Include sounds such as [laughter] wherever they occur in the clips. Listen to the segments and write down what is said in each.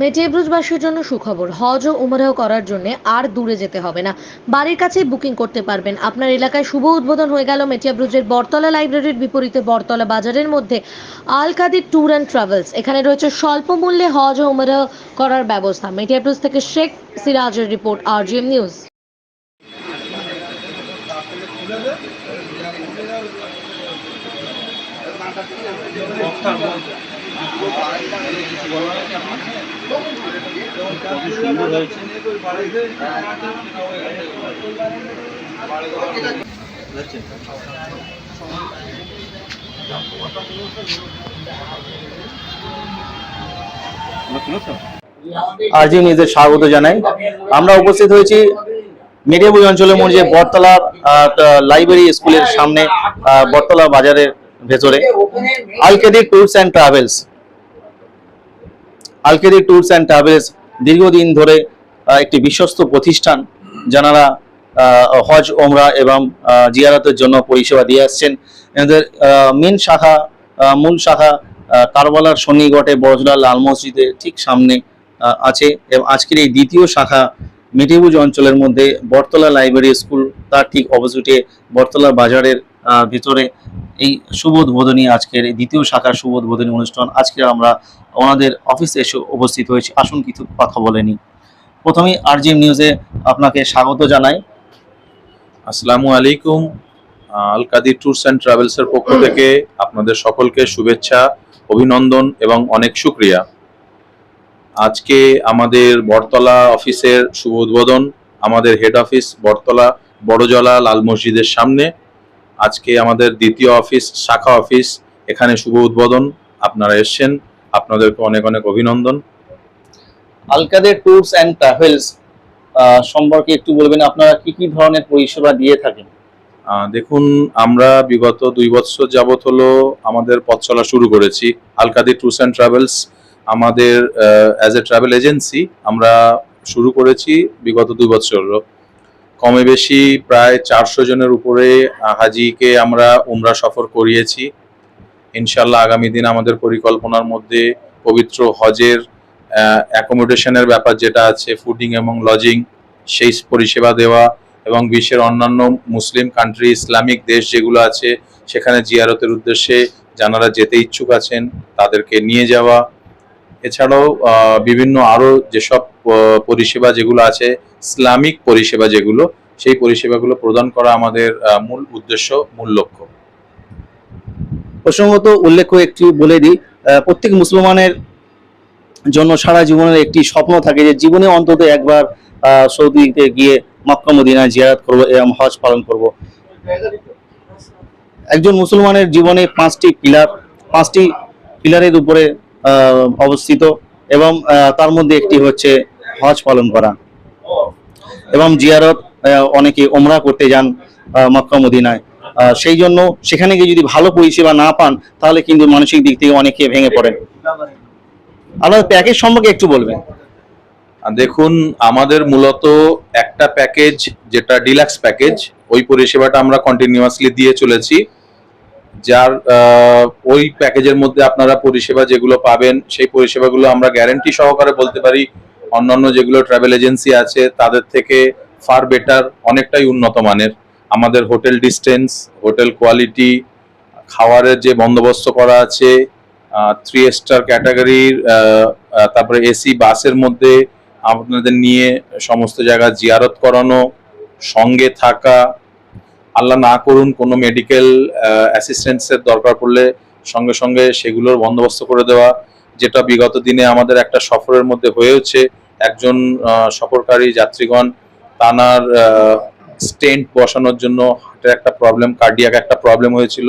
মেটিয়াব্রুজবাসীর জন্য সুখবর। হজ ও উমরাহ করার জন্য আর দূরে যেতে হবে না। বাড়ির কাছেই বুকিং করতে পারবেন। আপনার এলাকায় শুভ উদ্বোধন হয়ে গেল মেটিয়াব্রুজের বটতলা লাইব্রেরির বিপরীতে বটতলা বাজারের মধ্যে Al Kadir tour and travels. এখানে রয়েছে স্বল্প মূল্যে হজ ও উমরাহ করার ব্যবস্থা। মেটিয়াব্রুজ থেকে শেখ সিরাজের রিপোর্ট, আরজিএম নিউজ। আরজি নিজেদের স্বাগত জানাই। আমরা উপস্থিত হয়েছি মেডিয়াবুই অঞ্চলের মধ্যে বটতলা লাইব্রেরি স্কুলের সামনে বটতলা বাজারের ভেতরে। Alkadi tours and travels Alkadi tours and travels দীর্ঘদিন ধরে একটি বিশ্বস্ত প্রতিষ্ঠান যারা হজ ওমরা এবং জিয়ারতের জন্য পরিষেবা দিয়ে আসছেন। এদের মেন শাখা মূল শাখা কারবালার সন্নিকটে বড়জোড়া লাল মসজিদের ঠিক সামনে আছে। এবং আজকের এই দ্বিতীয় শাখা মেটিবুজ অঞ্চলের মধ্যে বটতলা লাইব্রেরি স্কুল, তার ঠিক অপোজিটে বটতলা বাজারের ভিতরে এই শুভ আজকের দ্বিতীয় শাখার শুভ অনুষ্ঠান। আজকে আমরা ওনাদের অফিসে এসে উপস্থিত হয়েছি। আসুন কিছু কথা বলেনি প্রথমেই আরজিএম নিউজে আপনাকে স্বাগত জানাই। আসসালামু আলাইকুম। আল কাদির ট্যুরস অ্যান্ড ট্রাভেলসের পক্ষ থেকে আপনাদের সকলকে শুভেচ্ছা, অভিনন্দন এবং অনেক শুক্রিয়া। আজকে আমাদের বটতলা অফিসের শুভ উদ্বোধন আমাদের হেড অফিস বটতলা বড়জলা লাল মসজিদের সামনে। আজকে আমাদের দ্বিতীয় অফিস শাখা অফিস এখানে শুভ উদ্বোধন। আপনারা এসছেন আপনাদেরকে অনেক অনেক অভিনন্দন। আলকাদের ট্যুরস অ্যান্ড ট্রাভেলস সম্পর্কে একটু বলবেন আপনারা কি কি ধরনের পরিষেবা দিয়ে থাকেন? দেখুন আমরা বিগত দুই বছর যাবত হলো আমাদের পথ চলা শুরু করেছি আলকাদি ট্যুরস অ্যান্ড ট্রাভেলস। আমাদের অ্যাজ এ ট্রাভেল এজেন্সি আমরা শুরু করেছি বিগত দুই বছর। কমে বেশি প্রায় চারশো জনের উপরে হাজিকে আমরা উমরা সফর করিয়েছি। ইনশাল্লাহ আগামী দিন আমাদের পরিকল্পনার মধ্যে পবিত্র হজের অ্যাকোমোডেশনের ব্যাপার যেটা আছে ফুডিং এবং লজিং সেই পরিষেবা দেওয়া এবং বিশ্বের অন্যান্য মুসলিম কান্ট্রি ইসলামিক দেশ যেগুলো আছে, সেখানে জিয়ারতের উদ্দেশ্যে যারা যেতে ইচ্ছুক আছেন, তাদেরকে নিয়ে যাওয়া। এছাড়াও বিভিন্ন আরও যেসব পরিষেবা যেগুলো আছে, ইসলামিক পরিষেবা যেগুলো, সেই পরিষেবাগুলো প্রদান করা আমাদের মূল উদ্দেশ্য, মূল লক্ষ্য। প্রসঙ্গত উল্লেখ্য একটু বলে দিই প্রত্যেক মুসলমানের জন্য সারা জীবনের একটি স্বপ্ন থাকে যে জীবনে অন্তত একবার সৌদিতে গিয়ে মক্কা মদিনা জিয়ারত করব এবং হজ পালন করব। একজন মুসলমানের জীবনে পাঁচটি পিলার, পাঁচটি পিলারের উপরে অবস্থিত এবং তার মধ্যে একটি হচ্ছে হজ পালন করা। এবং জিয়ারত অনেকে ওমরা করতে যান মক্কা মদিনায়। সেই জন্য সেখানে গিয়ে যদি ভালো পরিষেবা না পান, তাহলে কিন্তু মানসিক দিক থেকে অনেকে ভেঙে পড়েন। আপনার প্যাকেজ সম্পর্কে একটু বলবেন। দেখুন, আমাদের মূলত একটা প্যাকেজ, যেটা ডিলাক্স প্যাকেজ, ওই পরিষেবাটা আমরা কন্টিনিউয়াসলি দিয়ে চলেছি। যার ওই প্যাকেজের মধ্যে আপনারা পরিষেবা যেগুলো পাবেন, সেই পরিষেবাগুলো আমরা গ্যারেন্টি সহকারে বলতে পারি। অন্যান্য যেগুলো ট্রাভেল এজেন্সি আছে, তাদের থেকে ফার বেটার অনেকটাই উন্নত মানের। আমাদের হোটেল ডিস্টেন্স হোটেল কোয়ালিটি খাওয়ারের যে বন্দোবস্ত করা আছে থ্রি স্টার ক্যাটাগরির তারপরে এসি বাসের মধ্যে আপনাদের নিয়ে সমস্ত জায়গা জিয়ারত করানো, সঙ্গে থাকা আল্লাহ না করুন, কোনো মেডিকেল অ্যাসিস্ট্যান্সের দরকার পড়লে সঙ্গে সঙ্গে সেগুলোর বন্দোবস্ত করে দেওয়া, যেটা বিগত দিনে আমাদের একটা সফরের মধ্যে হয়েছে একজন সফরকারী যাত্রীগণ, তানার স্টেন্ট বসানোর জন্য হার্টের একটা প্রবলেম কার্ডিয়াক একটা প্রবলেম হয়েছিল।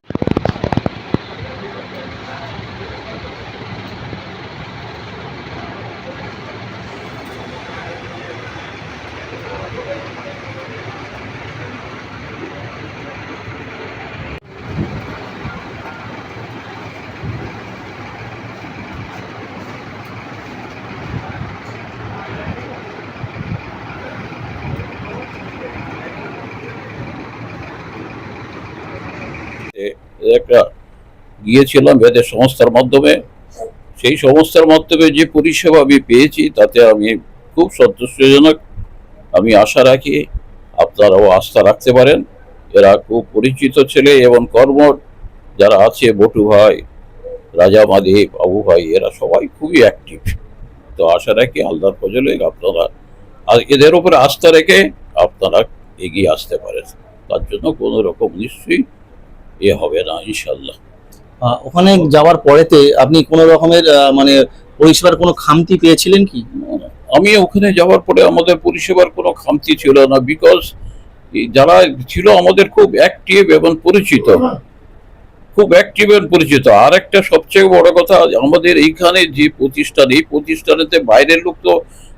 একটা গিয়েছিলাম এদের সংস্থার মাধ্যমে। সেই সংস্থার মাধ্যমে যে পরিষেবা আমি পেয়েছি, তাতে আমি খুব সন্তুষ্টজনক আমি আশা রাখি আপনারাও আস্থা রাখতে পারেন। এরা খুব পরিচিত ছেলে এবং কর্ম যারা আছে, বটু ভাই, রাজা মাদেব আবু ভাই, এরা সবাই খুবই অ্যাক্টিভ তো আশা রাখি আলদার ফজলে আপনারা, আর এদের উপরে আস্থা রেখে আপনারা এগিয়ে আসতে পারেন। তার জন্য কোনো রকম নিশ্চয়ই এ হবে না ইনশাল্লাহ ওখানে যাওয়ার পরেতে আপনি কোনো রকমের মানে পরিষেবার কোনো খামতি পেয়েছিলেন কি? আমি ওখানে যাওয়ার পরে আমাদের পরিষেবার কোনো খামতি ছিল না বিকজ যারা ছিল আমাদের খুব অ্যাক্টিভ এবং পরিচিত। খুব অ্যাক্টিভ এবং পরিচিত। আর একটা সবচেয়ে বড় কথা আমাদের এইখানে যে প্রতিষ্ঠান এই প্রতিষ্ঠানেতে বাইরের লোক তো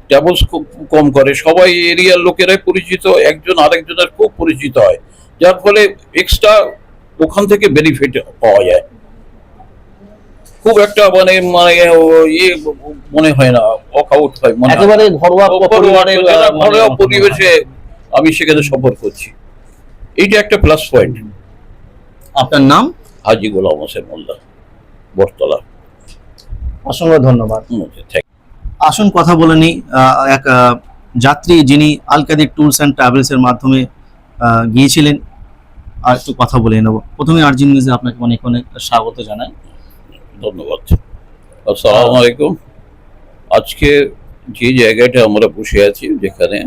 ট্রাভেলস খুব কম করে। সবাই এরিয়ার লোকেরাই পরিচিত একজন আরেকজনের খুব পরিচিত হয়। যার ফলে এক্সট্রা ওখান থেকে বেনিফিট পাওয়া যায়। খুব একটা মানে মানে ইয়ে মনে হয় না অকাউট হয় মনে। একেবারে ঘরোয়া পরিবারের মানে ঘরোয়া পরিবেশে আমি সেখানে সফর করছি। এইটা একটা প্লাস পয়েন্ট আপনার নাম? হাজি গোলাম হোসেন মোল্লা বটতলা। অসংখ্য ধন্যবাদ। আসুন কথা বলে নিই। এক যাত্রী যিনি আলকাদির ট্যুরস অ্যান্ড ট্রাভেলসের মাধ্যমে গিয়েছিলেন। আর একটু কথা বলে নেব। প্রথমে আরজিন নিউজে আপনাকে অনেক অনেক স্বাগত জানাই। ধন্যবাদ। আসসালামু আলাইকুম। আজকে যে জায়গাটা আমরা বসে আছি, যেখানে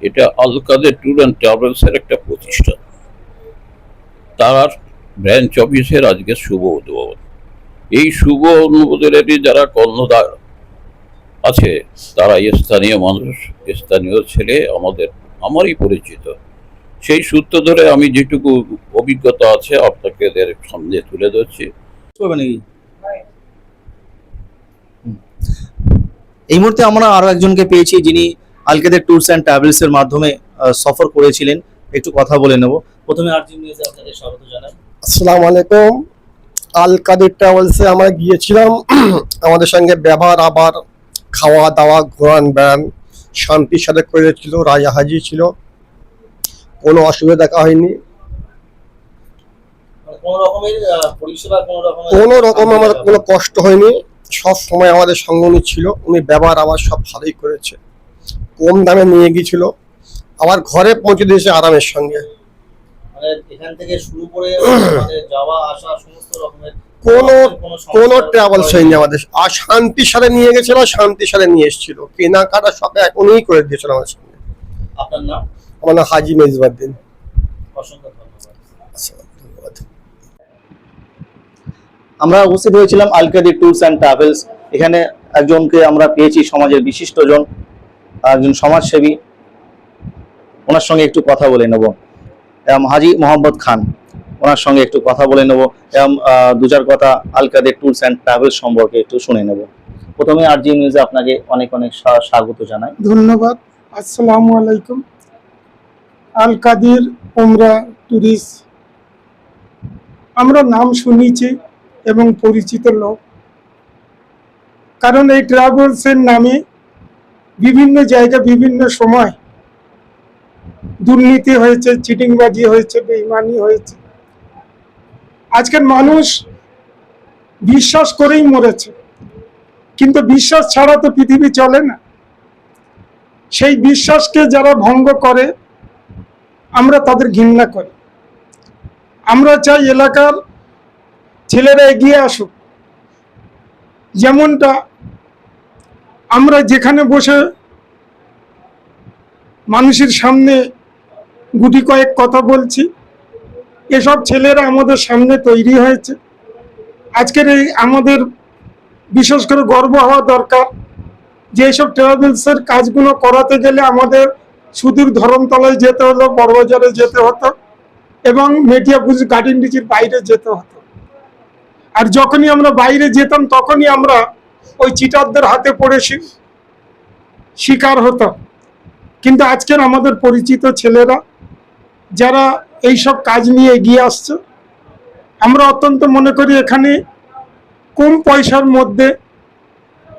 এটা আলকাদের ট্যুর অ্যান্ড ট্রাভেলসের একটা প্রতিষ্ঠান। তার ব্রাঞ্চ অফিসের আজকে শুভ উদ্বোধন। এই শুভ অনুমোদনের যারা কর্ণধার আছে, তারা স্থানীয় মানুষ, স্থানীয় ছেলে, আমাদের, আমারই পরিচিত। সেই সূত্র ধরে আমি যেটুকু অভিজ্ঞতা আছে আপনাকে এদের সামনে তুলে ধরছি। এই মুহূর্তে আমরা আরও একজনকে পেয়েছি যিনি আলকাদের ট্যুরস অ্যান্ড ট্রাভেলস এর মাধ্যমে সফর করেছিলেন। একটু কথা বলে নেব। প্রথমে নিউজে আপনাদের স্বাগত জানাই। আসসালামু আলাইকুম। আল কাদের ট্রাভেলসে আমরা গিয়েছিলাম। [clears throat] আমাদের সঙ্গে ব্যবহার আবার খাওয়া দাওয়া ঘোরান বেড়ান শান্তির সাথে করেছিল রাজা হাজি ছিল। কোনো অসুবিধা দেখা হয়নি। কোন পরিষেবা কোন রকম আমার কোনো কষ্ট হয়নি। সব সময় আমাদের সঙ্গে উনি ছিল উনি ব্যবহার আবার সব ভালোই করেছে। কম দামে নিয়ে গিয়েছিল। আবার ঘরে পৌঁছে দিয়েছে আরামের সঙ্গে। মানে এখান থেকে শুরু করে [clears throat] মানে কোনো কোনো ট্রাভেলস হয়নি। আমাদের। আর শান্তির সাথে নিয়ে গেছিল শান্তির সাথে নিয়ে এসেছিল। কেনাকাটা সব উনিই করে দিয়েছিল আমার সঙ্গে। আপনার নাম? আমার নাম হাজি মেজবাদ্দিন। অসংখ্য ধন্যবাদ। আচ্ছা, ধন্যবাদ আমরা উপস্থিত হয়েছিলাম আলকাদি ট্যুরস অ্যান্ড ট্রাভেলস। এখানে একজনকে আমরা পেয়েছি সমাজের বিশিষ্টজন একজন সমাজসেবী। ওনার সঙ্গে একটু কথা বলে নেব। এম হাজি মোহাম্মদ খান ওনার সঙ্গে একটু কথা বলে নেব। এম দু চার কথা আলকাদি ট্যুরস অ্যান্ড ট্রাভেলস সম্পর্কে একটু শুনে নেব। প্রথমে আর জি নিউজে আপনাকে অনেক অনেক স্বা- স্বাগত জানাই। ধন্যবাদ। আসসালামু আলাইকুম। আল কাদির উমরা ট্যুরিস্ট আমরা নাম শুনেছি এবং পরিচিত লোক। কারণ এই ট্রাভেলসের নামে বিভিন্ন জায়গা, বিভিন্ন সময় দুর্নীতি হয়েছে, চিটিংবাজি হয়েছে, বেইমানি হয়েছে। আজকের মানুষ বিশ্বাস করেই মরেছে। কিন্তু বিশ্বাস ছাড়া তো পৃথিবী চলে না। সেই বিশ্বাসকে যারা ভঙ্গ করে আমরা তাদের ঘৃণা করি। আমরা চাই এলাকার ছেলেরা এগিয়ে আসুক। যেমনটা আমরা যেখানে বসে মানুষের সামনে গুটি কয়েক কথা বলছি, এসব ছেলেরা আমাদের সামনে তৈরি হয়েছে। আজকের এই আমাদের বিশেষ করে গর্ব হওয়া দরকার যে এইসব ট্রাভেলসের কাজগুলো করাতে গেলে আমাদের সুদূর ধরমতলায় যেতে হতো, বড়বাজারে যেতে হতো, এবং মেটিয়াপুর গার্ডেন ডিচির বাইরে যেতে হতো। আর যখনই আমরা বাইরে যেতাম, তখনই আমরা ওই চিটারদের হাতে পড়ে শিকার হতো কিন্তু আজকের আমাদের পরিচিত ছেলেরা, যারা এইসব কাজ নিয়ে এগিয়ে আসছে, আমরা অত্যন্ত মনে করি এখানে কম পয়সার মধ্যে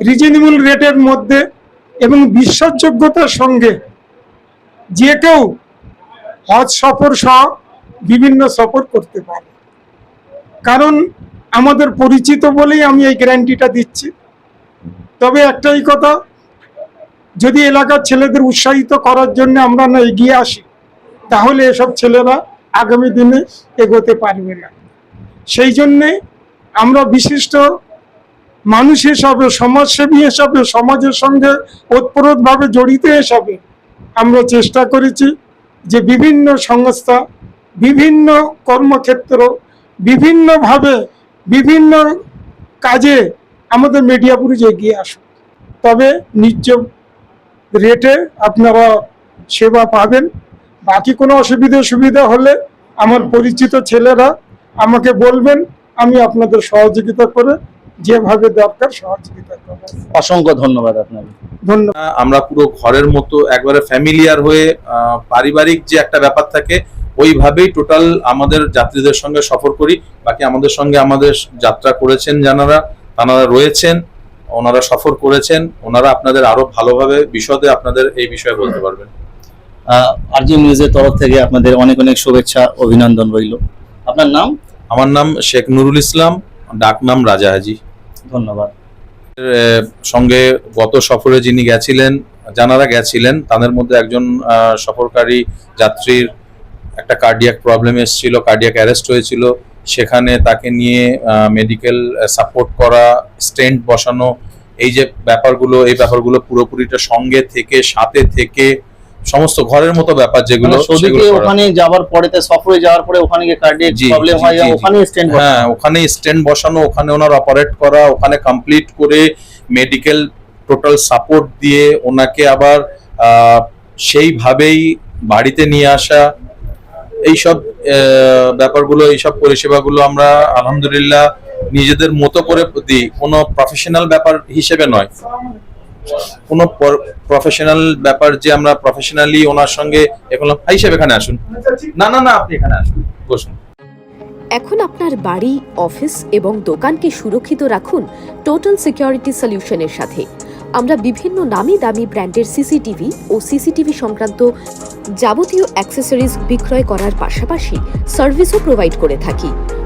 রিজনেবল রেটের মধ্যে, এবং বিশ্বাসযোগ্যতার সঙ্গে যে কেউ হজ সফর সহ বিভিন্ন সফর করতে পারে। কারণ আমাদের পরিচিত বলেই আমি এই গ্যারান্টিটা দিচ্ছি। তবে একটাই কথা, যদি এলাকার ছেলেদের উৎসাহিত করার জন্য আমরা না এগিয়ে আসি, তাহলে এসব ছেলেরা আগামী দিনে এগোতে পারবে না। সেই জন্যে আমরা বিশিষ্ট মানুষ হিসাবে, সমাজসেবী হিসাবে, সমাজের সঙ্গে ওতপ্রোতভাবে জড়িত হিসাবে আমরা চেষ্টা করেছি যে বিভিন্ন সংস্থা, বিভিন্ন কর্মক্ষেত্র, বিভিন্নভাবে বিভিন্ন কাজে আমাদের মিডিয়াপুরে এগিয়ে আসুন তবে নিজ রেটে আপনারা সেবা পাবেন। বাকি কোনো অসুবিধা সুবিধা হলে আমার পরিচিত ছেলেরা আমাকে বলবেন, আমি আপনাদের সহযোগিতা করে যেভাবে দরকার সহযোগিতা করব অসংখ্য ধন্যবাদ আপনাকে। ধন্যবাদ। আমরা পুরো ঘরের মতো একবারে ফ্যামিলিয়ার হয়ে আহ, পারিবারিক যে একটা ব্যাপার থাকে ওইভাবেই টোটাল আমাদের যাত্রীদের সঙ্গে সফর করি। বাকি আমাদের সঙ্গে আমাদের যাত্রা করেছেন যারা তারা রয়েছেন ওনারা সফর করেছেন ওনারা আপনাদের আরও ভালোভাবে বিশদে আপনাদের এই বিষয়ে বলতে পারবেন। আরজি নিউজের তরফ থেকে আপনাদের অনেক অনেক শুভেচ্ছা অভিনন্দন রইল। আপনার নাম? আমার নাম শেখ নুরুল ইসলাম। ডাক নাম রাজা হাজি। ধন্যবাদ। সঙ্গে গত সফরে যিনি গেছিলেন যারা গেছিলেন তাদের মধ্যে একজন সফরকারী যাত্রীর একটা কার্ডিয়াক প্রবলেম এসেছিল কার্ডিয়াক অ্যারেস্ট হয়েছিল। সেখানে তাকে নিয়ে মেডিকেল সাপোর্ট করা স্টেন্ট বসানো এই যে ব্যাপারগুলো এই ব্যাপারগুলো পুরোপুরিটা সঙ্গে থেকে সাথে থেকে সমস্ত ঘরের মতো ব্যাপার যেগুলো মানে সৌদিকে ওখানে যাওয়ার পরে সফরে যাওয়ার পরে ওখানে গিয়ে কার্ডিয়াক প্রবলেম হয়। ওখানে স্ট্যান্ড হ্যাঁ ওখানে স্ট্যান্ড বসানো ওখানে ওনার অপারেট করা ওখানে কমপ্লিট করে মেডিকেল টোটাল সাপোর্ট দিয়ে ওনাকে আবার সেইভাবেই বাড়িতে নিয়ে আসা এইসব ব্যাপারগুলো এইসব পরিষেবাগুলো আমরা আলহামদুলিল্লাহ নিজেদের মতো করে দিই কোনো প্রফেশনাল ব্যাপার হিসেবে নয়। কোনো প্রফেশনাল ব্যাপার যে আমরা প্রফেশনালি ওনার সঙ্গে এখন ভাই সাহেব, এখানে আসুন। না না না, আপনি এখানে আসুন। বসুন। এখন আপনার বাড়ি, অফিস এবং দোকানকে সুরক্ষিত রাখুন টোটাল সিকিউরিটি সলিউশনের সাথে। আমরা বিভিন্ন নামি দামি ব্র্যান্ডের সিসিটিভি ও সিসিটিভি সংক্রান্ত যাবতীয় অ্যাক্সেসরিজ বিক্রয় করার পাশাপাশি সার্ভিসও প্রোভাইড করে থাকি।